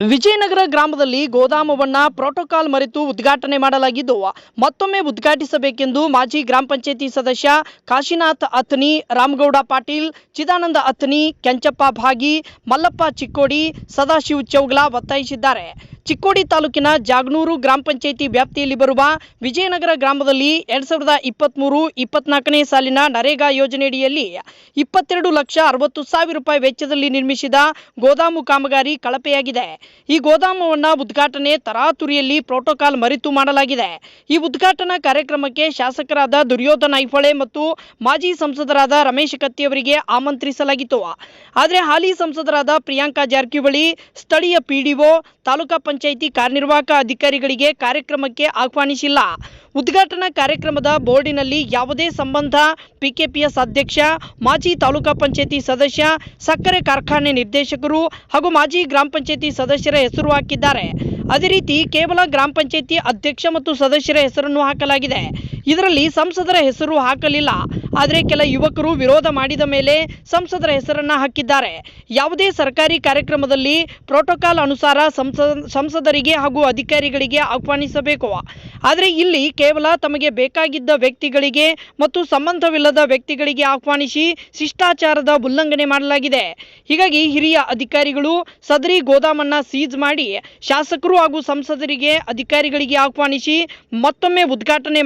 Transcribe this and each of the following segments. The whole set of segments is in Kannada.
ವಿಜಯನಗರ ಗ್ರಾಮದಲ್ಲಿ ಗೋದಾಮವನ್ನ ಪ್ರೋಟೋಕಾಲ್ ಮರೆತು ಉದ್ಘಾಟನೆ ಮಾಡಲಾಗಿದ್ದು, ಮತ್ತೊಮ್ಮೆ ಉದ್ಘಾಟಿಸಬೇಕೆಂದು ಮಾಜಿ ಗ್ರಾಮ ಪಂಚಾಯತಿ ಸದಸ್ಯ ಕಾಶಿನಾಥ್ ಅತ್ನಿ ರಾಮಗೌಡ ಪಾಟೀಲ್, ಚಿದಾನಂದ ಅತ್ನಿ ಕೆಂಚಪ್ಪ ಭಾಗಿ, ಮಲ್ಲಪ್ಪ ಚಿಕ್ಕೋಡಿ, ಸದಾಶಿವ್ ಚೌಗ್ಲಾ ಒತ್ತಾಯಿಸಿದ್ದಾರೆ. ಚಿಕ್ಕೋಡಿ ತಾಲೂಕಿನ ಜಾಗನೂರು ಗ್ರಾಮ ಪಂಚಾಯಿತಿ ವ್ಯಾಪ್ತಿಯಲ್ಲಿ ಬರುವ ವಿಜಯನಗರ ಗ್ರಾಮದಲ್ಲಿ ಎರಡ್ ಸಾವಿರದ ಇಪ್ಪತ್ತ್ಮೂರು ಇಪ್ಪತ್ನಾಲ್ಕನೇ ಸಾಲಿನ ನರೇಗಾ ಯೋಜನೆಯಡಿಯಲ್ಲಿ ಇಪ್ಪತ್ತೆರಡು ಲಕ್ಷ ಅರವತ್ತು ಸಾವಿರ ರೂಪಾಯಿ ವೆಚ್ಚದಲ್ಲಿ ನಿರ್ಮಿಸಿದ ಗೋದಾಮು ಕಾಮಗಾರಿ ಕಳಪೆಯಾಗಿದೆ. ಈ ಗೋದಾಮವನ್ನು ಉದ್ಘಾಟನೆ ತರಾತುರಿಯಲ್ಲಿ ಪ್ರೋಟೋಕಾಲ್ ಮರೆತು ಮಾಡಲಾಗಿದೆ. ಈ ಉದ್ಘಾಟನಾ ಕಾರ್ಯಕ್ರಮಕ್ಕೆ ಶಾಸಕರಾದ ದುರ್ಯೋಧನ ಐಫಳೆ ಮತ್ತು ಮಾಜಿ ಸಂಸದರಾದ ರಮೇಶ್ ಕತ್ತಿಯವರಿಗೆ ಆಮಂತ್ರಿಸಲಾಗಿತ್ತು. ಆದರೆ ಹಾಲಿ ಸಂಸದರಾದ ಪ್ರಿಯಾಂಕಾ ಜಾರಕಿಹೊಳಿ, ಸ್ಥಳೀಯ ಪಿಡಿಒ ತಾಲೂಕಾ ಕಾರ್ಯನಿರ್ವಾಹಕ ಅಧಿಕಾರಿಗಳಿಗೆ ಕಾರ್ಯಕ್ರಮಕ್ಕೆ ಆಹ್ವಾನಿಸಿಲ್ಲ. ಉದ್ಘಾಟನಾ ಕಾರ್ಯಕ್ರಮದ ಬೋರ್ಡಿನಲ್ಲಿ ಯಾವುದೇ ಸಂಬಂಧ ಪಿಕೆಪಿಎಸ್ ಅಧ್ಯಕ್ಷ, ಮಾಜಿ ತಾಲೂಕಾ ಪಂಚಾಯಿತಿ ಸದಸ್ಯ, ಸಕ್ಕರೆ ಕಾರ್ಖಾನೆ ನಿರ್ದೇಶಕರು ಹಾಗೂ ಮಾಜಿ ಗ್ರಾಮ ಪಂಚಾಯಿತಿ ಸದಸ್ಯರ ಹೆಸರು ಹಾಕಿದ್ದಾರೆ. ಅದೇ ರೀತಿ ಕೇವಲ ಗ್ರಾಮ ಪಂಚಾಯಿತಿ ಅಧ್ಯಕ್ಷ ಮತ್ತು ಸದಸ್ಯರ ಹೆಸರನ್ನು ಹಾಕಲಾಗಿದೆ. ಇದರಲ್ಲಿ ಸಂಸದರ ಹೆಸರು ಹಾಕಲಿಲ್ಲ. ಆದರೆ ಕೆಲ ಯುವಕರು ವಿರೋಧ ಮಾಡಿದ ಮೇಲೆ ಸಂಸದರ ಹೆಸರನ್ನ ಹಾಕಿದ್ದಾರೆ. ಯಾವುದೇ ಸರ್ಕಾರಿ ಕಾರ್ಯಕ್ರಮದಲ್ಲಿ ಪ್ರೋಟೋಕಾಲ್ ಅನುಸಾರ ಸಂಸದ, ಸಂಸದರಿಗೆ ಹಾಗೂ ಅಧಿಕಾರಿಗಳಿಗೆ ಆಹ್ವಾನಿಸಬೇಕು. ಆದರೆ ಇಲ್ಲಿ ಕೇವಲ ತಮಗೆ ಬೇಕಾಗಿದ್ದ ವ್ಯಕ್ತಿಗಳಿಗೆ ಮತ್ತು ಸಂಬಂಧವಿಲ್ಲದ ವ್ಯಕ್ತಿಗಳಿಗೆ ಆಹ್ವಾನಿಸಿ ಶಿಷ್ಟಾಚಾರದ ಉಲ್ಲಂಘನೆ ಮಾಡಲಾಗಿದೆ. ಹೀಗಾಗಿ ಹಿರಿಯ ಅಧಿಕಾರಿಗಳು ಸದರಿ ಗೋದಾಮನ್ನ ಸೀಜ್ ಮಾಡಿ ಶಾಸಕರು ಹಾಗೂ ಸಂಸದರಿಗೆ ಅಧಿಕಾರಿಗಳಿಗೆ ಆಹ್ವಾನಿಸಿ ಮತ್ತೊಮ್ಮೆ ಉದ್ಘಾಟನೆ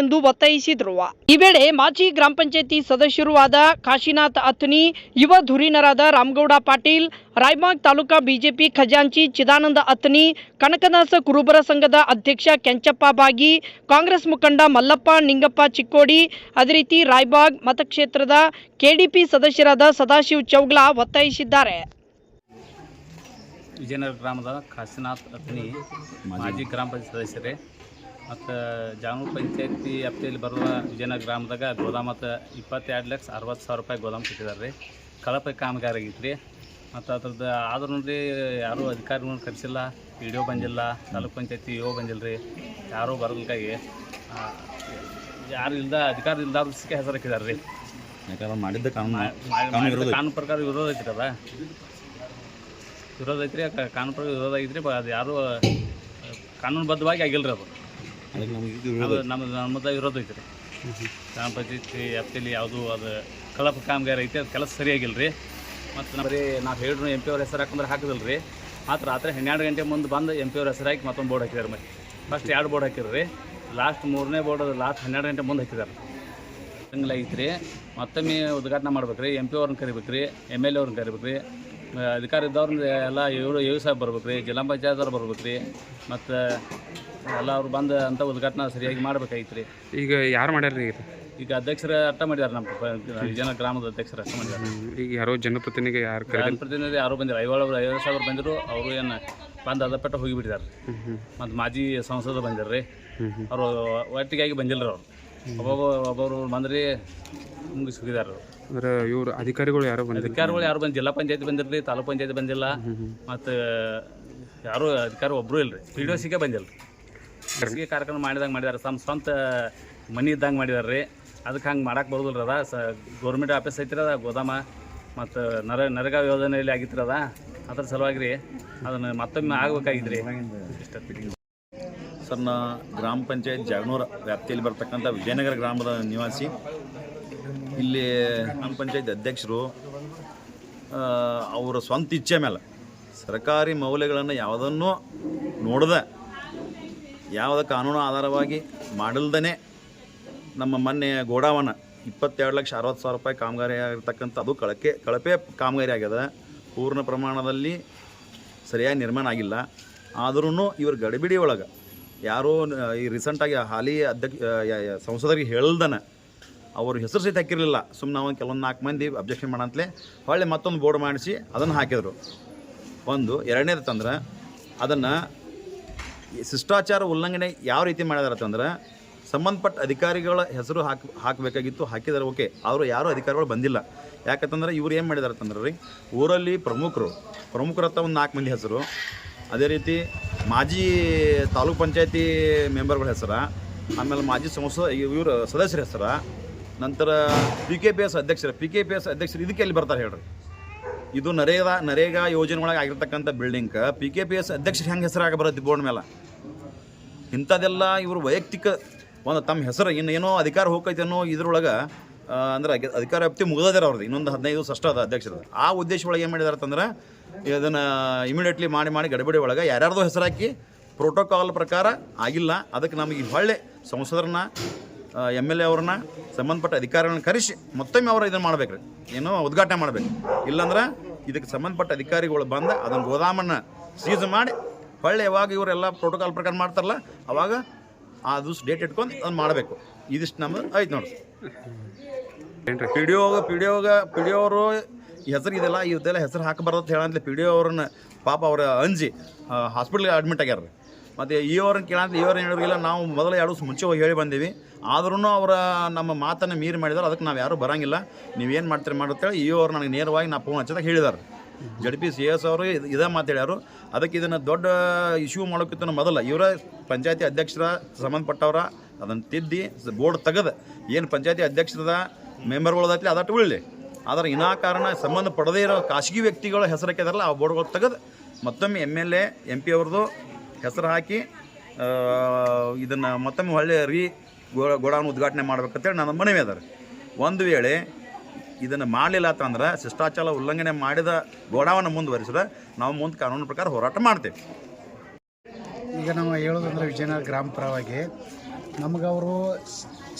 ಮಾಡಬೇಕೆಂದು ಒತ್ತಾಯಿಸಿದ್ರು. ಈ ವೇಳೆ ಮಾಜಿ ಗ್ರಾಮ ಪಂಚಾಯತಿ ಸದಸ್ಯರೂ ಆದ ಕಾಶಿನಾಥ್ ಅತ್ನಿ ಯುವ ಧುರೀಣರಾದ ರಾಮಗೌಡ ಪಾಟೀಲ್ ರಾಯಬಾಗ್ ತಾಲೂಕಾ ಬಿಜೆಪಿ ಖಜಾಂಚಿ ಚಿದಾನಂದ ಅತ್ನಿ ಕನಕದಾಸ ಕುರುಬರ ಸಂಘದ ಅಧ್ಯಕ್ಷ ಕೆಂಚಪ್ಪ ಬಾಗಿ ಕಾಂಗ್ರೆಸ್ ಮುಖಂಡ ಮಲ್ಲಪ್ಪ ನಿಂಗಪ್ಪ ಚಿಕ್ಕೋಡಿ ಅದೇ ರೀತಿ ರಾಯಬಾಗ್ ಮತಕ್ಷೇತ್ರದ ಕೆಡಿಪಿ ಸದಸ್ಯರಾದ ಸದಾಶಿವ್ ಚೌಗ್ಲಾ ಒತ್ತಾಯಿಸಿದ್ದಾರೆ. ವಿಜಯನಗರ ಗ್ರಾಮದ ಕಾಶಿನಾಥ್ ಅತ್ನಿ ಮಾಜಿ ಗ್ರಾಮ ಪಂಚಾಯತ್ ಸದಸ್ಯರೇ ಮತ್ತು ಜಾನೂರು ಪಂಚಾಯತಿ ವ್ಯಾಪ್ತಿಯಲ್ಲಿ ಬರುವ ವಿಜಯನಗರ ಗ್ರಾಮದಾಗ ಗೋದಾಮ ಮತ್ತು ಇಪ್ಪತ್ತೆರಡು ಲಕ್ಷ ಅರವತ್ತು ಸಾವಿರ ರೂಪಾಯಿ ಗೋದಾಮ್ ಕೊಟ್ಟಿದ್ದಾರೆ ರೀ ಕಳಪೆ ಕಾಮಗಾರಿ ಆಗೈತೆ ರೀ ಮತ್ತು ಅದ್ರದ್ದು ಆದ್ರೂ ರೀ ಯಾರೂ ಅಧಿಕಾರಿಗಳನ್ನ ಕರೆಸಿಲ್ಲ ಪಿ ಡಿ ಒ ಬಂದಿಲ್ಲ ತಾಲೂಕು ಪಂಚಾಯತಿ ಇ ಒ ಬಂದಿಲ್ಲ ರೀ ಯಾರೂ ಬರಲಿಕ್ಕಾಗಿ ಯಾರು ಇಲ್ದ ಅಧಿಕಾರ ಸಿಕ್ಕ ಹೆಸರು ಹಾಕಿದ್ದಾರೆ ರೀ ಯಾಕಂದ್ರೆ ಮಾಡಿದ್ದ ಕಾನೂನು ಕಾನೂನು ಪ್ರಕಾರ ವಿರೋಧ ಐತ್ರಿ ಅದ. ವಿರೋಧ ಐತ್ರಿ ಕಾನೂನು ಪ್ರಕಾರ ವಿರೋಧ ಐತ್ರಿ ಬ- ಅದು ಯಾರೂ ಕಾನೂನುಬದ್ಧವಾಗಿ ರೀ ಅದು. ಅದಕ್ಕೆ ನಮಗೆ ವಿರೋಧ ಅದು ಐತಿ. ನಮ್ಮದು ನಮ್ಮದ ವಿರೋಧ ಐತ್ರಿ ಗ್ರಾಮ ಪಂಚಾಯತಿ ವ್ಯಾಪ್ತಿಯಲ್ಲಿ ಯಾವುದು ಅದು ಕಳಪ ಕಾಮಗಾರಿ ಐತಿ ಅದು ಕೆಲಸ ಸರಿಯಾಗಿಲ್ಲ ರೀ ಮತ್ತು ನಮ್ಮ ರೀ ನಾವು ಹೇಳಿದ್ರು ಎಂ ಪಿ ಅವ್ರ ಹೆಸರು ಹಾಕಂದ್ರೆ ಹಾಕಿದಿಲ್ಲ ರೀ ಮಾತ್ರ ರಾತ್ರಿ ಹನ್ನೆರಡು ಗಂಟೆ ಮುಂದೆ ಬಂದು ಎಂ ಪಿ ಅವ್ರ ಹೆಸರು ಹಾಕಿ ಮತ್ತೊಂದು ಬೋರ್ಡ್ ಹಾಕಿದಾರೆ ಮತ್ತೆ ಫಸ್ಟ್ ಎರಡು ಬೋರ್ಡ್ ಹಾಕಿದ್ರು. ರೀ ಲಾಸ್ಟ್ ಮೂರನೇ ಬೋರ್ಡ್ ಲಾಸ್ಟ್ ಹನ್ನೆರಡು ಗಂಟೆ ಮುಂದೆ ಹಾಕಿದ್ದಾರೆ ಹಂಗಿಲ್ಲ ಐತ್ರಿ ಮತ್ತೊಮ್ಮೆ ಉದ್ಘಾಟನೆ ಮಾಡ್ಬೇಕು ರೀ ಎಂ ಪಿ ಅವ್ರನ್ನ ಕರಿಬೇಕು ರೀ ಎಂ ಎಲ್ ಎ ಅವ್ರನ್ನ ಕರಿಬೇಕು ರೀ ಅಧಿಕಾರ ಇದ್ದವ್ರನ್ನ ಎಲ್ಲ ಇವರು ಯು ಸಾಹೇಬ್ ಬರ್ಬೇಕು ರೀ ಜಿಲ್ಲಾ ಪಂಚಾಯತ್ದವ್ರು ಬರ್ಬೇಕು ರೀ ಮತ್ತು ಎಲ್ಲ ಅವ್ರು ಬಂದು ಅಂತ ಉದ್ಘಾಟನೆ ಸರಿಯಾಗಿ ಮಾಡ್ಬೇಕಾಗಿತ್ತು ರೀ. ಈಗ ಯಾರು ಮಾಡ್ಯಾರ ಈಗ? ಈಗ ಅಧ್ಯಕ್ಷರ ಅಟ್ಟ ಮಾಡ್ಯಾರ ನಮ್ಮ ಜನ ಗ್ರಾಮದ ಅಧ್ಯಕ್ಷರ ಅಟ್ಟ ಮಾಡ್ಯಾರ ಈಗ ಯಾರೋ ಜನಪ್ರತಿನಿಧಿ ಯಾರು ಜನಪ್ರತಿನಿಧಿ ಯಾರು ಬಂದಿರ ಐವಳು ಐವತ್ತು ಸಾವಿರ ಬಂದರು ಅವರು ಏನು ಬಂದು ಅದಪ್ಪಟ್ಟ ಹೋಗಿಬಿಟ್ಟಿದ್ದಾರೆ ಮತ್ತು ಮಾಜಿ ಸಂಸದ ಬಂದಿರ್ರಿ. ರೀ ಅವರು ಒಟ್ಟಿಗಾಗಿ ಬಂದಿಲ್ಲ ರೀ ಅವರು. ಒಬ್ಬೊಬ್ಬ ಒಬ್ಬರು ಬಂದ್ರಿ ಮುಗಿಸಿ ಹೋಗಿದ್ದಾರೆ ಅವ್ರು. ಅಂದ್ರೆ ಇವ್ರು ಅಧಿಕಾರಿಗಳು ಯಾರು ಬಂದಿಲ್ಲ ಅಧಿಕಾರಿಗಳು ಯಾರು ಬಂದು ಜಿಲ್ಲಾ ಪಂಚಾಯತ್ ಬಂದಿರ್ರಿ ತಾಲೂಕ್ ಪಂಚಾಯತ್ ಬಂದಿಲ್ಲ. ಮತ್ತು ಯಾರು ಅಧಿಕಾರಿ ಒಬ್ಬರು ಇಲ್ಲ ರೀ ಪಿ ಡಿ ಸಿಗೆ ಬಂದಿಲ್ಲ ಖಾಸಗಿ ಕಾರ್ಯಕ್ರಮ ಮಾಡಿದಂಗೆ ಮಾಡಿದ್ದಾರೆ ತಮ್ಮ ಸ್ವಂತ ಮನಿ ಇದ್ದಂಗೆ ಮಾಡಿದಾರೆ ರೀ ಅದಕ್ಕೆ ಹಂಗೆ ಮಾಡಕ್ಕೆ ಬರೋದಿಲ್ಲ ಅದ. ಸ ಗೌರ್ಮೆಂಟ್ ಆಫೀಸ್ ಐತ್ರಿ ಅದ ಗೋದಾಮ ಮತ್ತು ನರ ನರೇಗಾ ಯೋಜನೆಯಲ್ಲಿ ಆಗಿತ್ತು ಅದ. ಅದ್ರ ಸಲುವಾಗಿ ರೀ. ಅದನ್ನು ಮತ್ತೊಮ್ಮೆ ಆಗ್ಬೇಕಾಗಿತ್ತು ರೀ ಇಷ್ಟ ಸರ್ ಗ್ರಾಮ ಪಂಚಾಯತ್ ಜಾಗನೂರ ವ್ಯಾಪ್ತಿಯಲ್ಲಿ ಬರ್ತಕ್ಕಂಥ ವಿಜಯನಗರ ಗ್ರಾಮದ ನಿವಾಸಿ. ಇಲ್ಲಿ ಗ್ರಾಮ ಪಂಚಾಯತ್ ಅಧ್ಯಕ್ಷರು ಅವರ ಸ್ವಂತ ಇಚ್ಛೆ ಮೇಲೆ ಸರ್ಕಾರಿ ಮೌಲ್ಯಗಳನ್ನು ಯಾವುದನ್ನು ನೋಡದೆ, ಯಾವುದೇ ಕಾನೂನು ಆಧಾರವಾಗಿ ಮಾಡಲ್ದೇ ನಮ್ಮ ಮೊನ್ನೆ ಗೋಡಾವನ ಇಪ್ಪತ್ತೆರಡು ಲಕ್ಷ ಅರವತ್ತು ಸಾವಿರ ರೂಪಾಯಿ ಕಾಮಗಾರಿ ಆಗಿರ್ತಕ್ಕಂಥ ಅದು ಕಳಕೆ, ಕಳಪೆ ಕಾಮಗಾರಿ ಆಗ್ಯದ. ಪೂರ್ಣ ಪ್ರಮಾಣದಲ್ಲಿ ಸರಿಯಾಗಿ ನಿರ್ಮಾಣ ಆಗಿಲ್ಲ. ಆದ್ರೂ ಇವ್ರ ಗಡಿಬಿಡಿ ಒಳಗೆ ಯಾರೋ ಈ ರೀಸೆಂಟಾಗಿ ಹಾಲಿ ಅಧ್ಯಕ್ಷ ಸಂಸದರಿಗೆ ಹೇಳ್ದನ, ಅವರು ಹೆಸರು ಸಹಿತ ಹಾಕಿರಲಿಲ್ಲ. ಸುಮ್ಮನೆ ನಾವು ಕೆಲವೊಂದು ನಾಲ್ಕು ಮಂದಿ ಅಬ್ಜೆಕ್ಷನ್ ಮಾಡಂತಲೇ ಹೊಳ್ಳಿ ಮತ್ತೊಂದು ಬೋರ್ಡ್ ಮಾಡಿಸಿ ಅದನ್ನು ಹಾಕಿದ್ರು. ಒಂದು, ಎರಡನೇದು ತಂದ್ರೆ ಅದನ್ನು ಶಿಷ್ಟಾಚಾರ ಉಲ್ಲಂಘನೆ ಯಾವ ರೀತಿ ಮಾಡಿದಾರತ್ತಂದ್ರೆ ಸಂಬಂಧಪಟ್ಟ ಅಧಿಕಾರಿಗಳ ಹೆಸರು ಹಾಕಿ, ಹಾಕಬೇಕಾಗಿತ್ತು ಹಾಕಿದ್ದಾರೆ ಓಕೆ. ಅವರು ಯಾರು ಅಧಿಕಾರಿಗಳು ಬಂದಿಲ್ಲ. ಯಾಕಂತಂದ್ರೆ ಇವ್ರು ಏನು ಮಾಡಿದಾರತ್ತಂದ್ರೆ ರೀ, ಊರಲ್ಲಿ ಪ್ರಮುಖರು ಪ್ರಮುಖರತ್ತ ಒಂದು ನಾಲ್ಕು ಮಂದಿ ಹೆಸರು, ಅದೇ ರೀತಿ ಮಾಜಿ ತಾಲೂಕ್ ಪಂಚಾಯತಿ ಮೆಂಬರ್ಗಳ ಹೆಸರ, ಆಮೇಲೆ ಮಾಜಿ ಸಂಸದ ಇವರು ಸದಸ್ಯರ ಹೆಸರ, ನಂತರ ಪಿ ಕೆ ಪಿ ಎಸ್ ಅಧ್ಯಕ್ಷರು ಪಿ ಕೆ ಪಿ ಎಸ್ ಅಧ್ಯಕ್ಷರು ಇದಕ್ಕೆ ಎಲ್ಲಿ ಬರ್ತಾರೆ ಹೇಳ್ರಿ? ಇದು ನರೇಗಾ ನರೇಗಾ ಯೋಜನೆ ಒಳಗೆ ಆಗಿರ್ತಕ್ಕಂಥ building P K P S ಅಧ್ಯಕ್ಷರು ಹೆಂಗೆ ಹೆಸರಾಗ ಬರುತ್ತೆ ಬೋರ್ಡ್ ಮೇಲೆ? ಇಂಥದ್ದೆಲ್ಲ ಇವರು ವೈಯಕ್ತಿಕ ಒಂದು ತಮ್ಮ ಹೆಸರು ಇನ್ನೇನೋ ಅಧಿಕಾರ ಹೋಗೈತೆ ಅನ್ನೋ ಇದ್ರೊಳಗೆ ಅಂದ್ರೆ ಅಧಿಕಾರ ವ್ಯಾಪ್ತಿ ಮುಗಿದಾರ ಅವ್ರದ್ದು, ಇನ್ನೊಂದು ಹದಿನೈದು ಅಷ್ಟೇ ಅದ ಅಧ್ಯಕ್ಷರ ಆ ಉದ್ದೇಶ ಒಳಗೆ ಏನು ಮಾಡಿದಾರೆ ಅಂತಂದ್ರೆ ಇದನ್ನು ಇಮಿಡಿಯೇಟ್ಲಿ ಮಾಡಿ ಮಾಡಿ ಗಡಬಡಿ ಒಳಗೆ ಯಾರ್ಯಾರ್ದೋ ಹೆಸರಾಕಿ ಪ್ರೋಟೋಕಾಲ್ ಪ್ರಕಾರ ಆಗಿಲ್ಲ. ಅದಕ್ಕೆ ನಮಗೆ ಹೊಳ್ಳೆ ಸಂಸದರನ್ನ ಎಂ ಎಲ್ ಎ ಅವ್ರನ್ನ ಸಂಬಂಧಪಟ್ಟ ಅಧಿಕಾರಿಗಳನ್ನ ಕರೆಸಿ ಮತ್ತೊಮ್ಮೆ ಅವರು ಇದನ್ನು ಮಾಡ್ಬೇಕು ರೀ ಏನೋ ಉದ್ಘಾಟನೆ ಮಾಡ್ಬೇಕು. ಇಲ್ಲಾಂದ್ರೆ ಇದಕ್ಕೆ ಸಂಬಂಧಪಟ್ಟ ಅಧಿಕಾರಿಗಳು ಬಂದು ಅದನ್ನು ಗೋದಾಮನ್ನು ಸೀಸ್ ಮಾಡಿ ಹೊಳ್ಳೆ ಯಾವಾಗ ಇವರೆಲ್ಲ ಪ್ರೋಟೋಕಾಲ್ ಪ್ರಕಾರ ಮಾಡ್ತಾರಲ್ಲ, ಅವಾಗ ಆ ದಿವಸ ಡೇಟ್ ಇಟ್ಕೊಂಡು ಅದನ್ನು ಮಾಡಬೇಕು. ಇದಿಷ್ಟು ನಮ್ಮದು ಆಯ್ತು ನೋಡಿ ಪಿ ಡಿ ಒಗ ಪಿ ಡಿ ಪಿ ಡಿ ಹೆಸರು ಇದೆಲ್ಲ ಇದೆಲ್ಲ ಹೆಸರು ಹಾಕಬಾರ್ದು ಹೇಳಂತಲೇ ಪಿ ಡಿ ಅವ್ರನ್ನ ಪಾಪ ಅವ್ರ ಅಂಜಿ ಹಾಸ್ಪಿಟ್ಲಿಗೆ ಅಡ್ಮಿಟ್ ಆಗ್ಯಾರ ರೀ ಮತ್ತು ಈ ಅವ್ರನ್ನ ಕೇಳಂತ ಈ ಅವ್ರನ್ನ ಹೇಳಿದ್ರಿಲ್ಲ ನಾವು ಮೊದಲು ಎರಡು ದಿವಸ ಮುಂಚೆ ಹೋಗಿ ಹೇಳಿ ಬಂದೀವಿ. ಆದ್ರೂ ಅವರ ನಮ್ಮ ಮಾತನ್ನು ಮೀರಿ ಮಾಡಿದಾರೆ, ಅದಕ್ಕೆ ನಾವು ಯಾರೂ ಬರಂಗಿಲ್ಲ. ನೀವೇನು ಮಾಡ್ತೀರಿ ಮಾಡುತ್ತೇಳಿ ಈ ಅವ್ರು ನನಗೆ ನೇರವಾಗಿ ನಾ ಫೋನ್ ಹಚ್ಚದಾಗ ಹೇಳಿದಾರೆ. ಜಡ್ ಪಿ ಸಿ ಎಸ್ ಅವರು ಇದು ಮಾತಾಡ್ಯಾರು. ಅದಕ್ಕೆ ಇದನ್ನು ದೊಡ್ಡ ಇಶ್ಯೂ ಮಾಡೋಕ್ಕಿಂತ ಮೊದಲು, ಇವರ ಪಂಚಾಯತಿ ಅಧ್ಯಕ್ಷರ ಸಂಬಂಧಪಟ್ಟವ್ರ, ಅದನ್ನು ತಿದ್ದಿ ಬೋರ್ಡ್ ತೆಗೆದು, ಏನು ಪಂಚಾಯತಿ ಅಧ್ಯಕ್ಷರದ ಮೆಂಬರ್ಗಳದೈತಿ ಅದಟ್ಟು ಉಳ್ಳಿ ಆದರೆ ವಿನಾಕಾರಣ ಸಂಬಂಧ ಪಡದೇ ಇರೋ ಖಾಸಗಿ ವ್ಯಕ್ತಿಗಳ ಹೆಸರು ಹಾಕಿದಾರಲ್ಲ ಆ ಬೋರ್ಡ್ಗಳು ತೆಗೆದು ಮತ್ತೊಮ್ಮೆ M L A M P ಅವ್ರದ್ದು ಹೆಸರು ಹಾಕಿ ಇದನ್ನು ಮತ್ತೊಮ್ಮೆ ಒಳ್ಳೆ ರೀ ಗೋಡಾನ್ ಉದ್ಘಾಟನೆ ಮಾಡ್ಬೇಕಂತೇಳಿ ನನ್ನ ಮನವಿ ಅದಾರೆ ಒಂದು ವೇಳೆ ಇದನ್ನು ಮಾಡಲಿಲ್ಲ ಅಂತಂದ್ರೆ ಶಿಷ್ಟಾಚಾರ ಉಲ್ಲಂಘನೆ ಮಾಡಿದ ಗೋಡಾವನ್ನು ಮುಂದುವರಿಸಿದ್ರೆ ನಾವು ಮುಂದೆ ಕಾನೂನು ಪ್ರಕಾರ ಹೋರಾಟ ಮಾಡ್ತೇವೆ. ಈಗ ನಾವು ಹೇಳೋದಂದ್ರೆ ವಿಜಯನಗರ ಗ್ರಾಮ ಪರವಾಗಿ ನಮಗವರು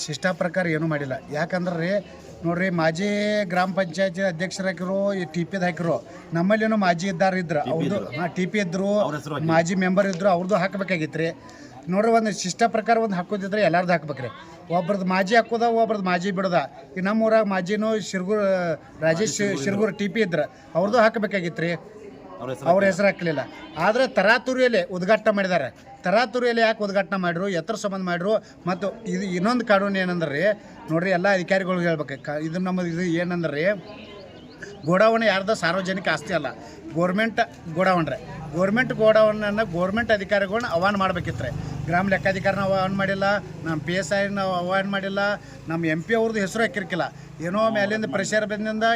ಶಿಷ್ಟ ಪ್ರಕಾರ ಏನೂ ಮಾಡಿಲ್ಲ. ಯಾಕಂದ್ರೆ ರೀ ನೋಡ್ರಿ ಮಾಜಿ ಗ್ರಾಮ ಪಂಚಾಯತಿ ಅಧ್ಯಕ್ಷರು ಹಾಕಿರು ಈ ಟಿ ಪಿದ್ ಹಾಕಿರು ನಮ್ಮಲ್ಲೇನೋ ಮಾಜಿ ಇದ್ದಾರ ಇದ್ರು. ಅವ್ರದ್ದು ಹಾಂ ಟಿ ಪಿ ಇದ್ರು ಮಾಜಿ ಮೆಂಬರ್ ಇದ್ರು ಅವ್ರದ್ದು ಹಾಕಬೇಕಾಗಿತ್ತು ರೀ ನೋಡ್ರಿ ಒಂದು ಶಿಷ್ಟ ಪ್ರಕಾರ ಒಂದು ಹಾಕೋದಿದ್ರೆ ಎಲ್ಲಾರ್ದು ಹಾಕ್ಬೇಕ್ರಿ. ಒಬ್ರದ್ದು ಮಾಜಿ ಹಾಕೋದ ಒಬ್ರದ್ದು ಮಾಜಿ ಬಿಡದ. ಈಗ ನಮ್ಮ ಊರಾಗ ಮಾಜಿನೂ ಶಿರ್ಗೂರ್ ರಾಜೇಶ್ ಶಿರ್ಗೂರ್ ಟಿ ಪಿ ಇದ್ರ. ಅವ್ರದ್ದು ಹಾಕಬೇಕಾಗಿತ್ತು ರೀ ಅವ್ರ ಹೆಸರು ಹಾಕಲಿಲ್ಲ. ಆದರೆ ತರಾತುರಿಯಲ್ಲಿ ಉದ್ಘಾಟನೆ ಮಾಡಿದ್ದಾರೆ. ತರಾತುರಿಯಲ್ಲಿ ಯಾಕೆ ಉದ್ಘಾಟನೆ ಮಾಡಿರು ಎತ್ತರ ಸಂಬಂಧ ಮಾಡಿರು ಮತ್ತು ಇದು ಇನ್ನೊಂದು ಕಾನೂನು ಏನಂದ್ರೆ ರೀ ನೋಡ್ರಿ ಎಲ್ಲ ಅಧಿಕಾರಿಗಳಿಗೆ ಹೇಳ್ಬೇಕು. ಕ ಇದು ನಮ್ಮದು ಇದು ಏನಂದ್ರೆ ರೀ ಗೋಡಾವಣೆ ಯಾರ್ದು ಸಾರ್ವಜನಿಕ ಆಸ್ತಿ ಅಲ್ಲ. ಗೋರ್ಮೆಂಟ್ ಗೋಡಾವಣ್ರೆ ಗೋರ್ಮೆಂಟ್ ಗೋಡಾವಣೆಯನ್ನು ಗೋರ್ಮೆಂಟ್ ಅಧಿಕಾರಿಗಳನ್ನ ಆಹ್ವಾನ ಮಾಡ್ಬೇಕಿತ್ತು ರೀ ಗ್ರಾಮ ಲೆಕ್ಕಾಧಿಕಾರನ ಆಹ್ವಾನ ಮಾಡಿಲ್ಲ ನಮ್ಮ ಪಿ ಎಸ್ ಐನ ಆಹ್ವಾನ ಮಾಡಿಲ್ಲ ನಮ್ಮ ಎಂ ಪಿ ಅವ್ರದ್ದು ಹೆಸರು ಹಾಕಿರ್ಕಿಲ್ಲ. ಏನೋ ಮೇಲಿಂದ ಪ್ರೆಷರ್ ಬಂದಿಂದ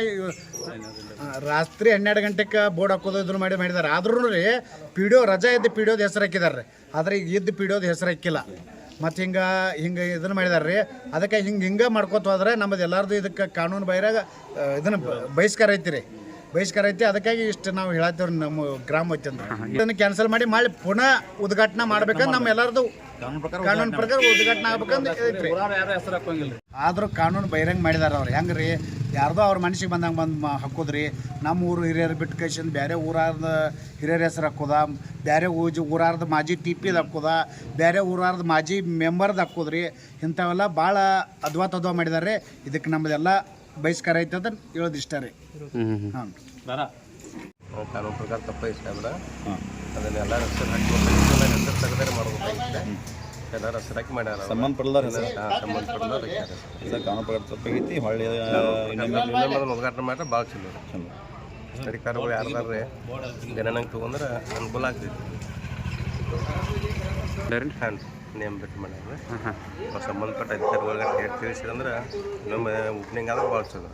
ರಾತ್ರಿ ಹನ್ನೆರಡು ಗಂಟೆಗೆ ಬೋರ್ಡ್ ಹಾಕೋದು ಇದನ್ನು ಮಾಡಿ ಮಾಡಿದ್ದಾರೆ ಆದ್ರೂ ರೀ, ಪಿ ರಜಾ ಇದ್ದು ಪಿಡಿಯೋದು ಹೆಸರು ಹಾಕಿದ್ದಾರೆ ರೀ. ಆದರೆ ಈಗ ಇದ್ದು ಪಿಡಿಯೋದು ಹೆಸರು ಹಾಕಿಲ್ಲ. ಮತ್ತು ಹಿಂಗೆ ಹಿಂಗೆ ಇದನ್ನು ಮಾಡಿದಾರೆ ರೀ. ಅದಕ್ಕೆ ಹಿಂಗೆ ಹಿಂಗೆ ಮಾಡ್ಕೋತ ಹೋದ್ರೆ ನಮ್ಮದು ಎಲ್ಲರದು ಇದಕ್ಕೆ ಕಾನೂನು ಬೈರಾಗ ಇದನ್ನು ಬಹಿಷ್ಕಾರ ಐತಿ ರೀ. ಬಹಿಷ್ಕಾರ ಐತಿ. ಅದಕ್ಕಾಗಿ ಇಷ್ಟು ನಾವು ಹೇಳತ್ತೇವೆ ನಮ್ಮ ಗ್ರಾಮ ಅಂದ್ರೆ ಇದನ್ನು ಕ್ಯಾನ್ಸಲ್ ಮಾಡಿ ಮಾಡಿ ಪುನಃ ಉದ್ಘಾಟನೆ ಮಾಡ್ಬೇಕಂದ್ರೆ ನಮ್ಮ ಎಲ್ಲರದು ಕಾನೂನು ಪ್ರಕಾರ ಕಾನೂನು ಪ್ರಕಾರ ಉದ್ಘಾಟನೆ ಆಗ್ಬೇಕಂತ ಐತ್ರಿ ಯಾರು ಹೆಸರು ಹಾಕೋಂಗಿಲ್ಲ ಆದರೂ ಕಾನೂನು ಬಹಿರಂಗ ಮಾಡಿದಾರೆ ಅವ್ರು. ಹೆಂಗೆ ರೀ ಯಾರ್ದೋ ಅವ್ರ ಮನಸ್ಸಿಗೆ ಬಂದಂಗೆ ಬಂದು ಮ ಹಾಕೋದ್ರಿ. ನಮ್ಮ ಊರು ಹಿರಿಯರು ಬಿಟ್ಟು ಕಳ್ಸಿಂದ ಬೇರೆ ಊರಾರ್ದ ಹಿರಿಯರ ಹೆಸರು ಹಾಕೋದ. ಬೇರೆ ಊಜ್ ಊರಾರ್ದ ಮಾಜಿ ಟಿ ಪಿದು ಹಾಕೋದ. ಬೇರೆ ಊರಾರ್ದ ಮಾಜಿ ಮೆಂಬರ್ದು ಹಾಕೋದ್ರಿ. ಇಂಥವೆಲ್ಲ ಭಾಳ ಅದ್ವಾ ತದ್ವಾ ಮಾಡಿದಾರೆ. ರೀ ಇದಕ್ಕೆ ನಮ್ಮದೆಲ್ಲ ಬಹಿಷ್ಕಾರ ಐತೆ ಅಂತ ಹೇಳೋದು ಇಷ್ಟ ರೀ. ಹ್ಞೂ ಹ್ಞೂ ಹಾಂ ಬರ ಕಾನೂನು ಪ್ರಕಾರ ತಪ್ಪಾಗಿತ್ತು ಅಂದ್ರೆ ಅದನ್ನ ಎಲ್ಲರ ಹೆಸರು ಹಾಕಿ ಹೆಸರು ತೆಗೆದರೆ ಮಾಡ್ಬೇಕಾಗಿತ್ತೆ ಎಲ್ಲರ ಹೆಸರು ಹಾಕಿ ಮಾಡ್ಯಾರ. ಸಂಬಂಧಪಡಲಾರ. ಇದು ಕಾನೂನು ಪ್ರಕಾರ ತಪ್ಪಾಗೈತಿ ಹೊಳ್ಳಿ ಇನ್ನೊಮ್ಮೆ ಇನ್ನೊಮ್ಮೆ ಅದನ್ನ ಉದ್ಘಾಟನೆ ಮಾಡ್ರೆ ಭಾಳ ಚಲೋ ಅಧಿಕಾರಿಗಳು ಯಾರ್ದಾರ್ರಿ ಜನನಂಗೆ ತೊಗೊಂಡ್ರೆ ಅನುಕೂಲ ಆಗ್ತೈತಿ. ಡೈರೆನ್ ಹಾಂ ನೇಮ್ ಬಿಟ್ಟು ಮಾಡ್ಯಾರ ಸಂಬಂಧಪಟ್ಟ ಅಧಿಕಾರಿಗಳಿಗೆ ಹೇಳಿ ತಿಳಿಸಿದಂದ್ರೆ ನಮ್ಮ ಓಪನಿಂಗ್ ಆದ್ರೆ ಭಾಳ ಚಲೋ.